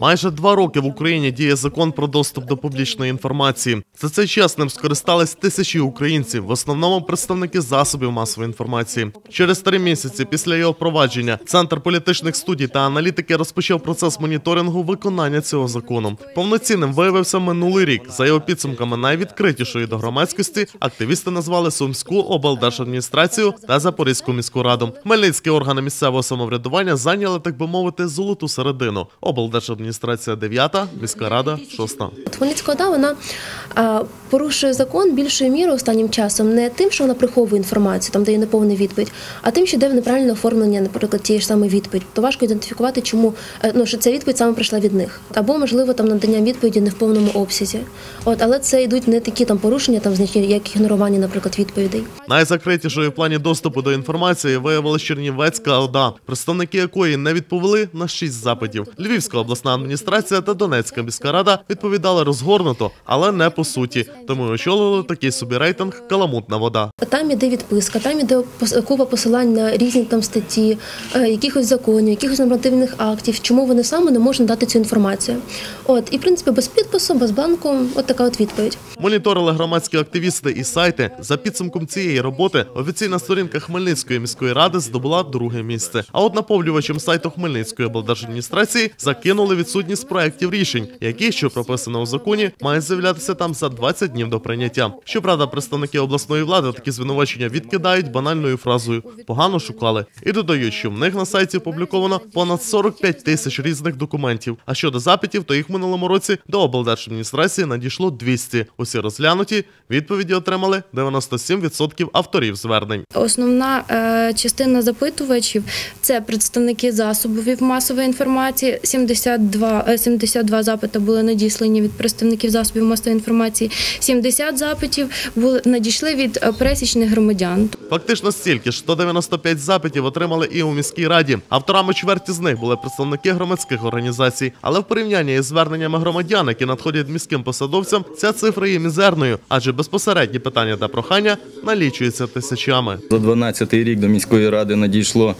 Майже два роки в Україні діє закон про доступ до публічної інформації. За цей час ним скористались тисячі українців, в основному представники засобів масової інформації. Через три місяці після його впровадження Центр політичних студій та аналітики розпочав процес моніторингу виконання цього закону. Повноцінним виявився минулий рік. За його підсумками найвідкритішою до громадськості активісти назвали Сумську облдержадміністрацію та Запорізьку міську раду. Хмельницькі органи місцевого самоврядування зайняли, так би мовити, золоту середину. Облдержадміністрація 9, міська рада 6. Хмельницька ОДА вона порушує закон більшою мірою останнім часом не тим, що вона приховує інформацію, там дає неповну відповідь, а тим, що йде в неправильне оформлення, наприклад, тієї ж самої відповіді. То важко ідентифікувати, чому е, ну що ця відповідь саме прийшла від них, або можливо там надання відповіді не в повному обсязі. От але це йдуть не такі там порушення, там значні, як ігнорування, наприклад, відповідей. Найзакритішою в плані доступу до інформації виявилась Чернівецька ОДА, представники якої не відповіли на шість запитів. Львівська обласна адміністрація та Донецька міська рада відповідали розгорнуто, але не по суті. Тому й очолили такий собі рейтинг Каламутна вода. Там іде відписка, там іде купа посилань на різні там статті, е, якихось законів, якихось нормативних актів, чому вони саме не можуть дати цю інформацію. От і в принципі без підпису, без бланку, от така от відповідь. Моніторили громадські активісти і сайти. За підсумком цієї роботи офіційна сторінка Хмельницької міської ради здобула друге місце. А от наповнювачем сайту Хмельницької облдержадміністрації закинули відсутність проєктів рішень, які, що прописано у законі, мають з'являтися там за 20 днів до прийняття. Щоправда, представники обласної влади такі звинувачення відкидають банальною фразою погано шукали і додають, що в них на сайті опубліковано понад 45 тисяч різних документів. А щодо запитів, то їх в минулому році до облдержадміністрації надійшло 200. Усі розглянуті відповіді отримали 97% авторів звернень. Основна е, частина запитувачів це представники засобів масової інформації. 72, е, 72 запити були надіслані від представників засобів масової інформації. 70 запитів були надійшли від е, пересічних громадян. Фактично стільки ж 195 запитів отримали і у міській раді. Авторами чверті з них були представники громадських організацій. Але в порівнянні із зверненнями громадян, які надходять міським посадовцям, ця цифра є мізерною, адже безпосередні питання та прохання налічуються тисячами. За 12 рік до міської ради надійшло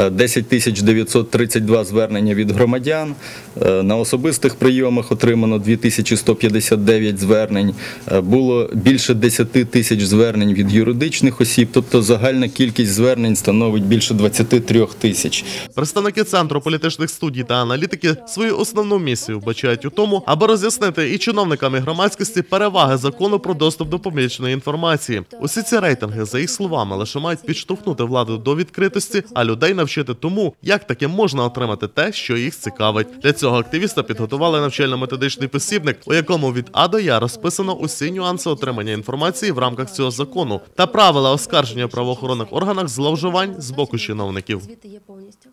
е, 10 тисяч 932 звернення від громадян. Е, На особистих прийомах отримано 2159 звернень. Е, Було більше 10 тисяч звернень від юридичних осіб, тобто загальна кількість звернень становить більше 23 тисяч. Представники центру політичних студій та аналітики свою основну місію вбачають у тому, аби роз'яснити і чиновникам і громадськості переваги закону про доступ до публічної інформації. Усі ці рейтинги, за їх словами, лише мають підштовхнути владу до відкритості, а людей навчити тому, як таки можна отримати те, що їх цікавить. Для цього активіста підготували навчально-методичний посібник, у якому від А до Я розписано усі нюанси отримання інформації в рамках цього закону та правила оскарження в правоохоронних органах зловживань з боку чиновників. Звіти є повністю.